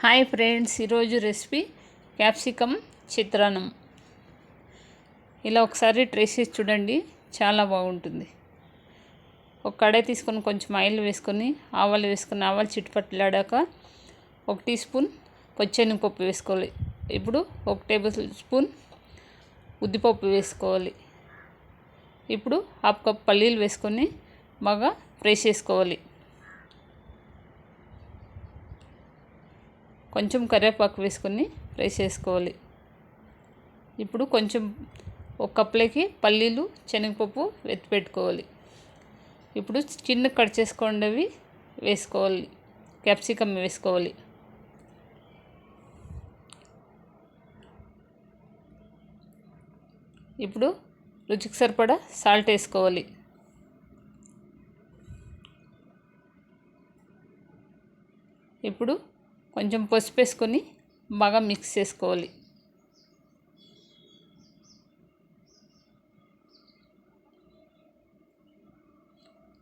Hi friends ఈరోజు recipe capsicum చిత్రాన్నం. ఇలా ఒకసారి ట్రై చేసి చూడండి చాలా బాగుంటుంది. ఒక కడాయి తీసుకొని కొంచెం ఆయిల్ వేసుకొని ఆవాలు వేసుకొని ఆవాలు చిట్టుపట్లాడాక ఒక టీ స్పూన్ పప్పు వేసుకోవాలి. ఇప్పుడు ఒక టేబుల్ స్పూన్ ఉద్దిపప్పు వేసుకోవాలి. ఇప్పుడు హాఫ్ కప్ పల్లీలు వేసుకొని బాగా ఫ్రెష్ చేసుకోవాలి. కొంచెం కరివేపాకు వేసుకొని ఫ్రై చేసుకోవాలి. ఇప్పుడు కొంచెం ఒక కప్లోకి పల్లీలు శనగపప్పు ఎత్తి పెట్టుకోవాలి. ఇప్పుడు చిన్న కట్ చేసుకోండివి వేసుకోవాలి. క్యాప్సికమ్ వేసుకోవాలి. ఇప్పుడు రుచికి సరిపడా సాల్ట్ వేసుకోవాలి. ఇప్పుడు కొంచెం పసుపు వేసుకొని బాగా మిక్స్ చేసుకోవాలి.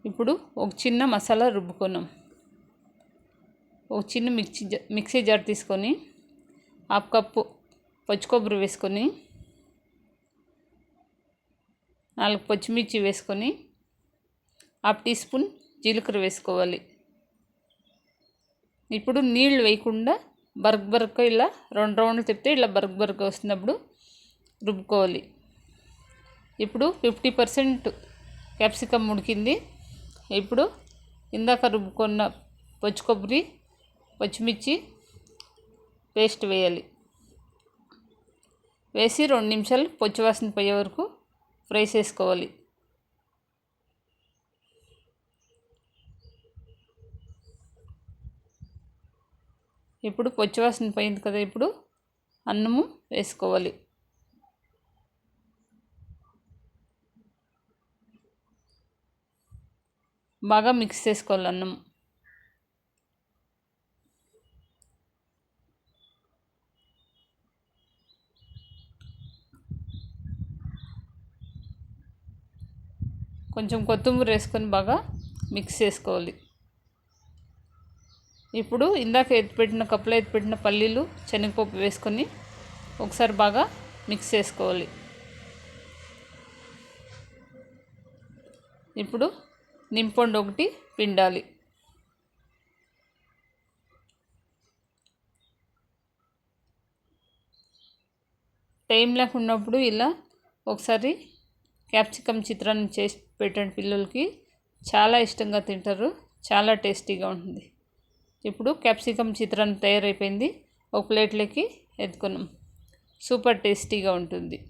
ఇప్పుడు ఒక చిన్న మసాలా రుబ్బుకున్నాం. ఒక చిన్న మిక్సీ మిక్సీ జార్ తీసుకొని హాఫ్ కప్పు పచ్చి కొబ్బరి వేసుకొని నాలుగు పచ్చిమిర్చి వేసుకొని హాఫ్ టీ స్పూన్ జీలకర్ర వేసుకోవాలి. ఇప్పుడు నీళ్ళు వేయకుండా బర్క్ బర్క్ ఇలా రెండు రౌండ్లు తిప్పితే ఇలా బర్క్ బర్క్ వస్తున్నప్పుడు రుబ్బుకోవాలి. ఇప్పుడు ఫిఫ్టీ పర్సెంట్ క్యాప్సికమ్ ఉడికింది. ఇప్పుడు ఇందాక రుబ్బుకున్న పచ్చి కొబ్బరి పచ్చిమిర్చి పేస్ట్ వేయాలి. వేసి రెండు నిమిషాలు పొచ్చి వాసన పోయే వరకు ఫ్రై చేసుకోవాలి. ఇప్పుడు పచ్చివాసన పోయింది కదా ఇప్పుడు అన్నము వేసుకోవాలి. బాగా మిక్స్ చేసుకోవాలి అన్నం కొంచెం కొత్తిమీర వేసుకొని బాగా మిక్స్ చేసుకోవాలి. ఇప్పుడు ఇందాక ఎత్తిపెట్టిన కప్పులో ఎత్తిపెట్టిన పల్లీలు శనగపప్పు వేసుకొని ఒకసారి బాగా మిక్స్ చేసుకోవాలి. ఇప్పుడు నింపండు ఒకటి పిండాలి. టైం లేకున్నప్పుడు ఇలా ఒకసారి క్యాప్సికమ్ చిత్రాన్ని చేసి పెట్టండి పిల్లలకి. చాలా ఇష్టంగా తింటారు. చాలా టేస్టీగా ఉంటుంది. ఇప్పుడు క్యాప్సికమ్ చిత్రం తయారైపోయింది. ఒక ప్లేట్లోకి ఎత్తుకున్నాం. సూపర్ టేస్టీగా ఉంటుంది.